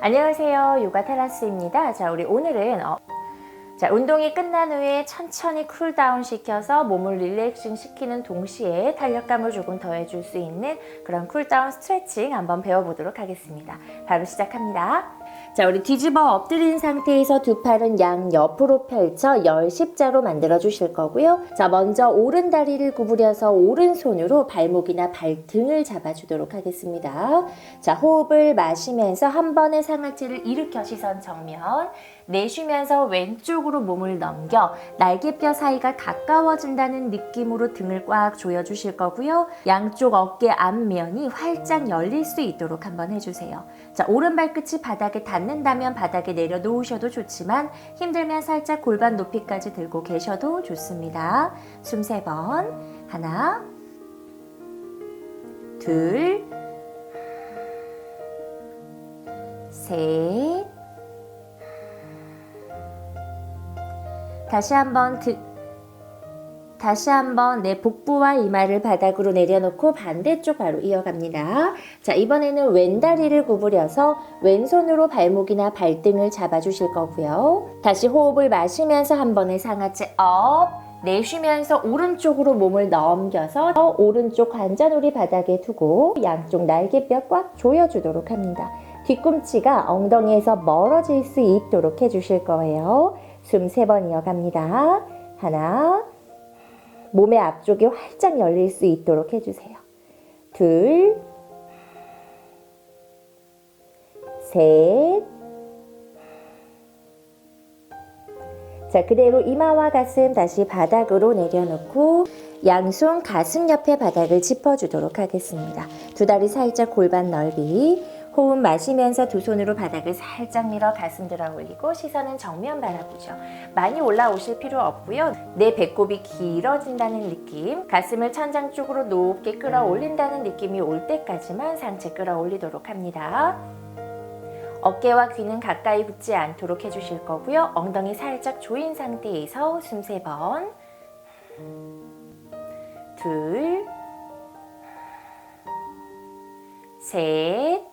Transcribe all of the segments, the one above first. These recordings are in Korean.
안녕하세요. 요가 테라스입니다. 자, 우리 오늘은 어, 자, 운동이 끝난 후에 천천히 쿨다운 시켜서 몸을 릴렉싱 시키는 동시에 탄력감을 조금 더해줄 수 있는 그런 쿨다운 스트레칭 한번 배워보도록 하겠습니다. 바로 시작합니다. 자, 우리 뒤집어 엎드린 상태에서 두 팔은 양 옆으로 펼쳐 열 십자로 만들어 주실 거고요. 자, 먼저 오른 다리를 구부려서 오른손으로 발목이나 발등을 잡아 주도록 하겠습니다. 자, 호흡을 마시면서 한 번의 상하체를 일으켜 시선 정면. 내쉬면서 왼쪽으로 몸을 넘겨 날개뼈 사이가 가까워진다는 느낌으로 등을 꽉 조여주실 거고요. 양쪽 어깨 앞면이 활짝 열릴 수 있도록 한번 해주세요. 자, 오른 발끝이 바닥에 닿는다면 바닥에 내려놓으셔도 좋지만 힘들면 살짝 골반 높이까지 들고 계셔도 좋습니다. 숨 세 번. 하나, 둘, 셋, 다시 한번 드, 다시 한번 내 복부와 이마를 바닥으로 내려놓고 반대쪽 바로 이어갑니다. 자, 이번에는 왼다리를 구부려서 왼손으로 발목이나 발등을 잡아주실 거고요. 다시 호흡을 마시면서 한 번의 상하체 업. 내쉬면서 오른쪽으로 몸을 넘겨서 오른쪽 관자놀이 바닥에 두고 양쪽 날개뼈 꽉 조여주도록 합니다. 뒤꿈치가 엉덩이에서 멀어질 수 있도록 해주실 거예요. 숨 세 번 이어갑니다. 하나, 몸의 앞쪽이 활짝 열릴 수 있도록 해주세요. 둘, 셋. 자, 그대로 이마와 가슴 다시 바닥으로 내려놓고 양손 가슴 옆에 바닥을 짚어주도록 하겠습니다. 두 다리 살짝 골반 넓이. 호흡 마시면서 두 손으로 바닥을 살짝 밀어 가슴 들어 올리고 시선은 정면 바라보죠. 많이 올라오실 필요 없고요. 내 배꼽이 길어진다는 느낌, 가슴을 천장 쪽으로 높게 끌어올린다는 느낌이 올 때까지만 상체 끌어올리도록 합니다. 어깨와 귀는 가까이 붙지 않도록 해주실 거고요. 엉덩이 살짝 조인 상태에서 숨 세 번, 둘, 셋,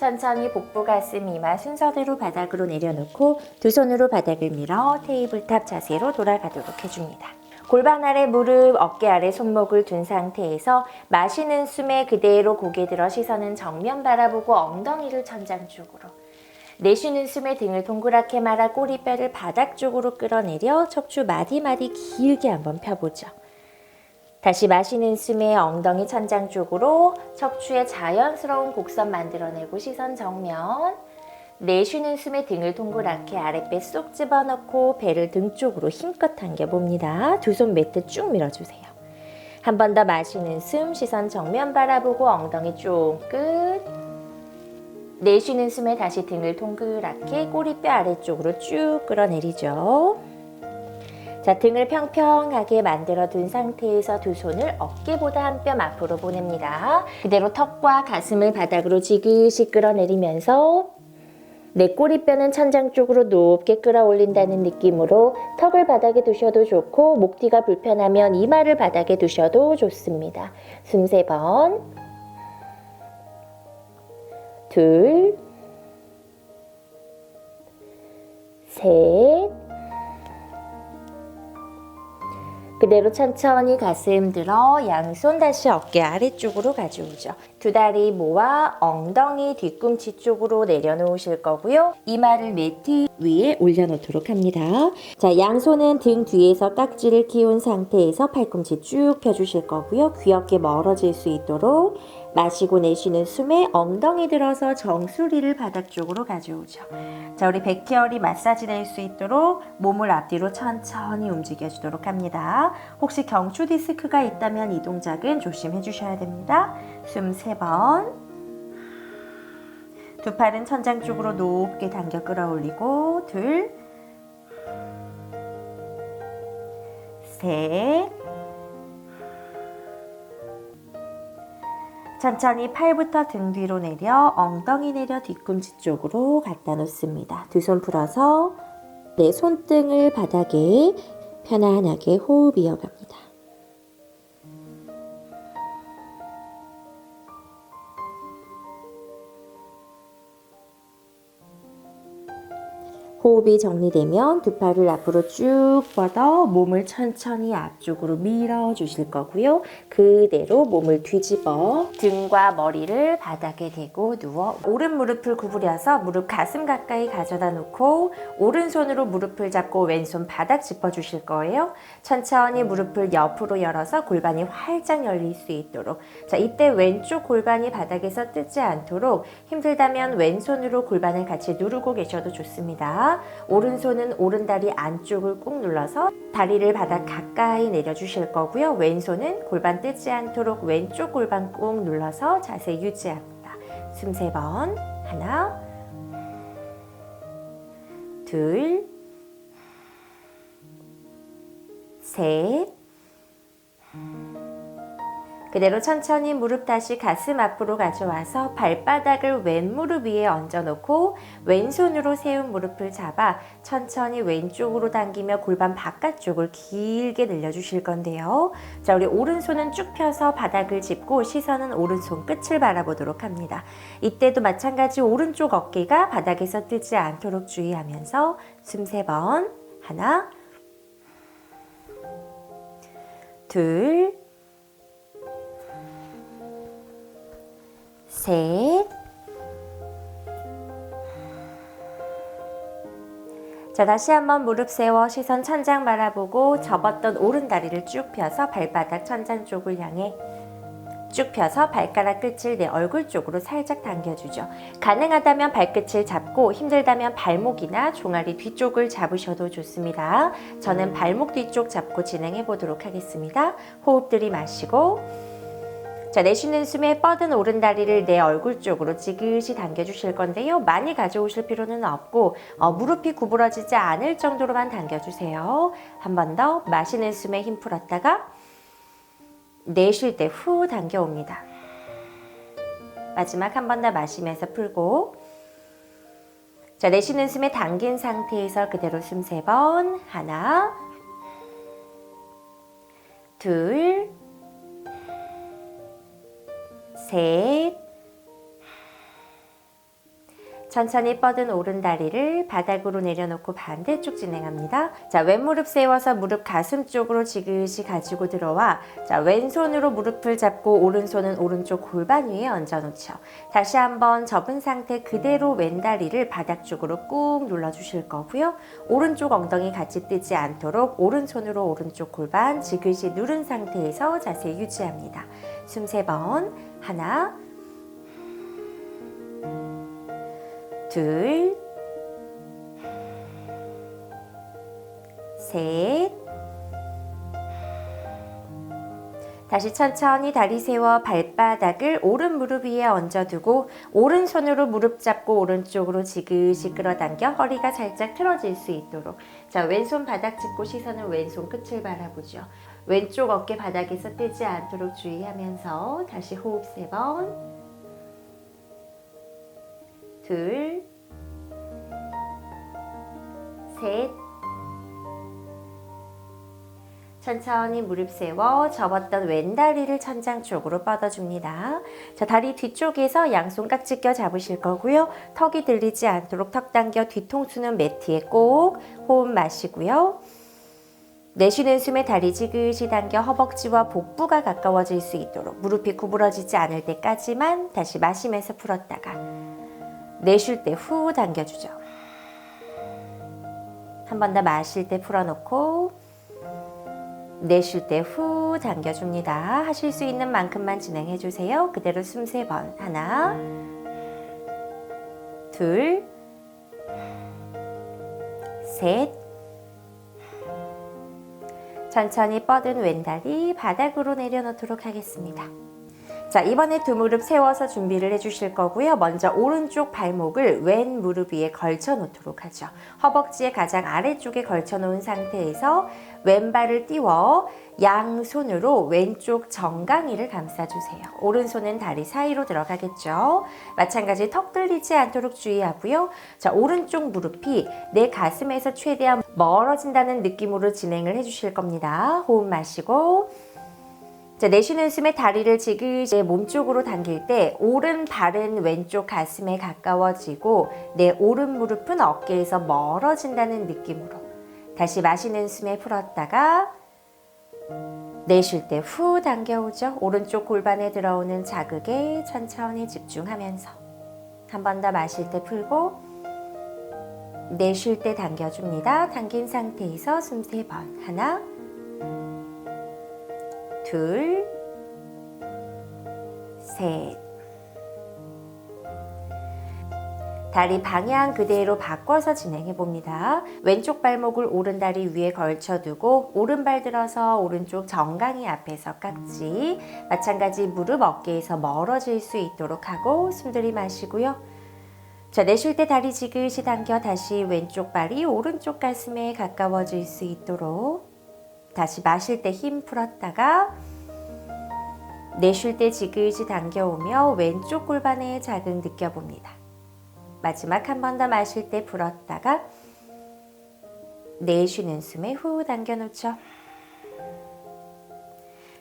천천히 복부 가슴 이마 순서대로 바닥으로 내려놓고 두 손으로 바닥을 밀어 테이블탑 자세로 돌아가도록 해줍니다. 골반 아래 무릎, 어깨 아래 손목을 둔 상태에서 마시는 숨에 그대로 고개 들어 시선은 정면 바라보고 엉덩이를 천장 쪽으로 내쉬는 숨에 등을 동그랗게 말아 꼬리뼈를 바닥 쪽으로 끌어내려 척추 마디마디 길게 한번 펴보죠. 다시 마시는 숨에 엉덩이 천장 쪽으로 척추에 자연스러운 곡선 만들어내고 시선 정면. 내쉬는 숨에 등을 동그랗게 아랫배 쏙 집어넣고 배를 등 쪽으로 힘껏 당겨봅니다. 두 손 매트 쭉 밀어주세요. 한 번 더 마시는 숨, 시선 정면 바라보고 엉덩이 쭉 끝. 내쉬는 숨에 다시 등을 동그랗게 꼬리뼈 아래쪽으로 쭉 끌어내리죠. 자, 등을 평평하게 만들어 둔 상태에서 두 손을 어깨보다 한 뼘 앞으로 보냅니다. 그대로 턱과 가슴을 바닥으로 지그시 끌어내리면서 내 꼬리뼈는 천장 쪽으로 높게 끌어올린다는 느낌으로 턱을 바닥에 두셔도 좋고 목 뒤가 불편하면 이마를 바닥에 두셔도 좋습니다. 숨 세 번. 둘. 셋. 그대로 천천히 가슴 들어 양손 다시 어깨 아래쪽으로 가져오죠. 두 다리 모아 엉덩이 뒤꿈치 쪽으로 내려놓으실 거고요. 이마를 매트 위에 올려놓도록 합니다. 자, 양손은 등 뒤에서 깍지를 끼운 상태에서 팔꿈치 쭉 펴주실 거고요. 귀엽게 멀어질 수 있도록 마시고 내쉬는 숨에 엉덩이 들어서 정수리를 바닥 쪽으로 가져오죠. 자, 우리 백혈이 마사지 될 수 있도록 몸을 앞뒤로 천천히 움직여 주도록 합니다. 혹시 경추 디스크가 있다면 이 동작은 조심해 주셔야 됩니다. 숨 세 번. 두 팔은 천장 쪽으로 높게 당겨 끌어올리고 둘, 셋, 천천히 팔부터 등 뒤로 내려 엉덩이 내려 뒤꿈치 쪽으로 갖다 놓습니다. 두 손 풀어서 내 손등을 바닥에 편안하게 호흡 이어갑니다. 호흡이 정리되면 두 팔을 앞으로 쭉 뻗어 몸을 천천히 앞쪽으로 밀어 주실 거고요. 그대로 몸을 뒤집어 등과 머리를 바닥에 대고 누워 오른 무릎을 구부려서 무릎 가슴 가까이 가져다 놓고 오른손으로 무릎을 잡고 왼손 바닥 짚어 주실 거예요. 천천히 무릎을 옆으로 열어서 골반이 활짝 열릴 수 있도록 자 이때 왼쪽 골반이 바닥에서 뜨지 않도록 힘들다면 왼손으로 골반을 같이 누르고 계셔도 좋습니다. 오른손은 오른다리 안쪽을 꾹 눌러서 다리를 바닥 가까이 내려주실 거고요. 왼손은 골반 뜨지 않도록 왼쪽 골반 꾹 눌러서 자세 유지합니다. 숨 세 번. 하나, 둘, 셋. 그대로 천천히 무릎 다시 가슴 앞으로 가져와서 발바닥을 왼 무릎 위에 얹어놓고 왼손으로 세운 무릎을 잡아 천천히 왼쪽으로 당기며 골반 바깥쪽을 길게 늘려주실 건데요. 자, 우리 오른손은 쭉 펴서 바닥을 짚고 시선은 오른손 끝을 바라보도록 합니다. 이때도 마찬가지 오른쪽 어깨가 바닥에서 뜨지 않도록 주의하면서 숨 세 번. 하나, 둘, 셋. 자, 다시 한번 무릎 세워 시선 천장 바라보고 접었던 오른 다리를 쭉 펴서 발바닥 천장 쪽을 향해 쭉 펴서 발가락 끝을 내 얼굴 쪽으로 살짝 당겨주죠. 가능하다면 발끝을 잡고 힘들다면 발목이나 종아리 뒤쪽을 잡으셔도 좋습니다. 저는 발목 뒤쪽 잡고 진행해 보도록 하겠습니다. 호흡 들이마시고 자, 내쉬는 숨에 뻗은 오른다리를 내 얼굴 쪽으로 지그시 당겨주실 건데요. 많이 가져오실 필요는 없고 어, 무릎이 구부러지지 않을 정도로만 당겨주세요. 한 번 더 마시는 숨에 힘 풀었다가 내쉴 때 후 당겨옵니다. 마지막 한 번 더 마시면서 풀고 자, 내쉬는 숨에 당긴 상태에서 그대로 숨 세 번 하나 둘 셋. 천천히 뻗은 오른 다리를 바닥으로 내려놓고 반대쪽 진행합니다. 자, 왼무릎 세워서 무릎 가슴 쪽으로 지그시 가지고 들어와 자, 왼손으로 무릎을 잡고 오른손은 오른쪽 골반 위에 얹어 놓죠. 다시 한번 접은 상태 그대로 왼다리를 바닥 쪽으로 꾹 눌러 주실 거고요. 오른쪽 엉덩이 같이 뜨지 않도록 오른손으로 오른쪽 골반 지그시 누른 상태에서 자세 유지합니다. 숨 세 번. 하나, 둘, 셋. 다시 천천히 다리 세워 발바닥을 오른 무릎 위에 얹어두고 오른손으로 무릎 잡고 오른쪽으로 지그시 끌어당겨 허리가 살짝 틀어질 수 있도록 자 왼손 바닥 짚고 시선은 왼손 끝을 바라보죠. 왼쪽 어깨 바닥에서 뜨지 않도록 주의하면서 다시 호흡 세 번, 둘, 셋. 천천히 무릎 세워 접었던 왼 다리를 천장 쪽으로 뻗어줍니다. 자, 다리 뒤쪽에서 양손 깍지 껴 잡으실 거고요. 턱이 들리지 않도록 턱 당겨 뒤통수는 매트에 꼭 호흡 마시고요. 내쉬는 숨에 다리 지그시 당겨 허벅지와 복부가 가까워질 수 있도록 무릎이 구부러지지 않을 때까지만 다시 마시면서 풀었다가 내쉴 때 후 당겨주죠. 한 번 더 마실 때 풀어놓고 내쉴 때 후 당겨줍니다. 하실 수 있는 만큼만 진행해 주세요. 그대로 숨 세 번. 하나, 둘, 셋. 천천히 뻗은 왼다리 바닥으로 내려놓도록 하겠습니다. 자, 이번에 두 무릎 세워서 준비를 해주실 거고요. 먼저 오른쪽 발목을 왼 무릎 위에 걸쳐 놓도록 하죠. 허벅지의 가장 아래쪽에 걸쳐 놓은 상태에서 왼발을 띄워 양손으로 왼쪽 정강이를 감싸주세요. 오른손은 다리 사이로 들어가겠죠. 마찬가지 턱 들리지 않도록 주의하고요. 자, 오른쪽 무릎이 내 가슴에서 최대한 멀어진다는 느낌으로 진행을 해주실 겁니다. 호흡 마시고 자, 내쉬는 숨에 다리를 지그시 몸쪽으로 당길 때 오른 발은 왼쪽 가슴에 가까워지고 내 오른 무릎은 어깨에서 멀어진다는 느낌으로 다시 마시는 숨에 풀었다가 내쉴 때 후 당겨오죠. 오른쪽 골반에 들어오는 자극에 천천히 집중하면서 한 번 더 마실 때 풀고 내쉴 때 당겨줍니다. 당긴 상태에서 숨 세 번. 하나, 둘, 셋. 다리 방향 그대로 바꿔서 진행해 봅니다. 왼쪽 발목을 오른 다리 위에 걸쳐 두고 오른발 들어서 오른쪽 정강이 앞에서 깍지. 마찬가지 무릎 어깨에서 멀어질 수 있도록 하고 숨 들이마시고요. 자, 내쉴 때 다리 지그시 당겨 다시 왼쪽 발이 오른쪽 가슴에 가까워질 수 있도록 다시 마실 때 힘 풀었다가 내쉴 때 지그시 당겨오며 왼쪽 골반에 자극 느껴봅니다. 마지막 한 번 더 마실 때 풀었다가 내쉬는 숨에 후 당겨놓죠.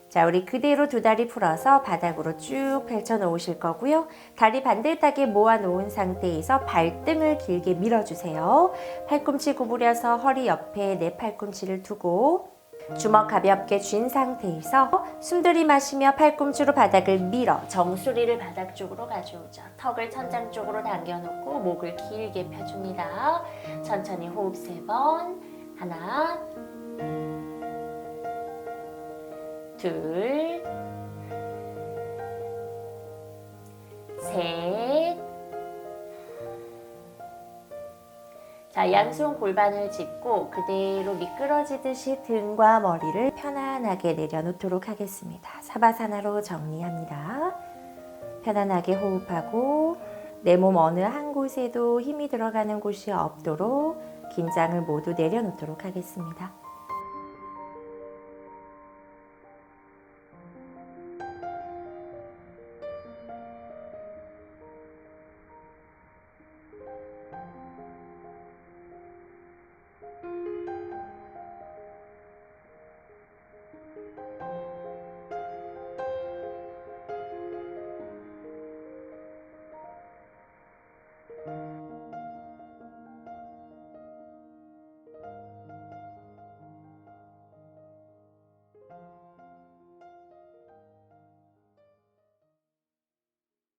자, 우리 그대로 두 다리 풀어서 바닥으로 쭉 펼쳐 놓으실 거고요. 다리 반듯하게 모아 놓은 상태에서 발등을 길게 밀어주세요. 팔꿈치 구부려서 허리 옆에 내 팔꿈치를 두고 주먹 가볍게 쥔 상태에서 숨 들이마시며 팔꿈치로 바닥을 밀어 정수리를 바닥 쪽으로 가져오죠. 턱을 천장 쪽으로 당겨놓고 목을 길게 펴줍니다. 천천히 호흡 세 번. 하나, 둘, 셋. 자, 양손 골반을 짚고 그대로 미끄러지듯이 등과 머리를 편안하게 내려놓도록 하겠습니다. 사바사나로 정리합니다. 편안하게 호흡하고 내 몸 어느 한 곳에도 힘이 들어가는 곳이 없도록 긴장을 모두 내려놓도록 하겠습니다.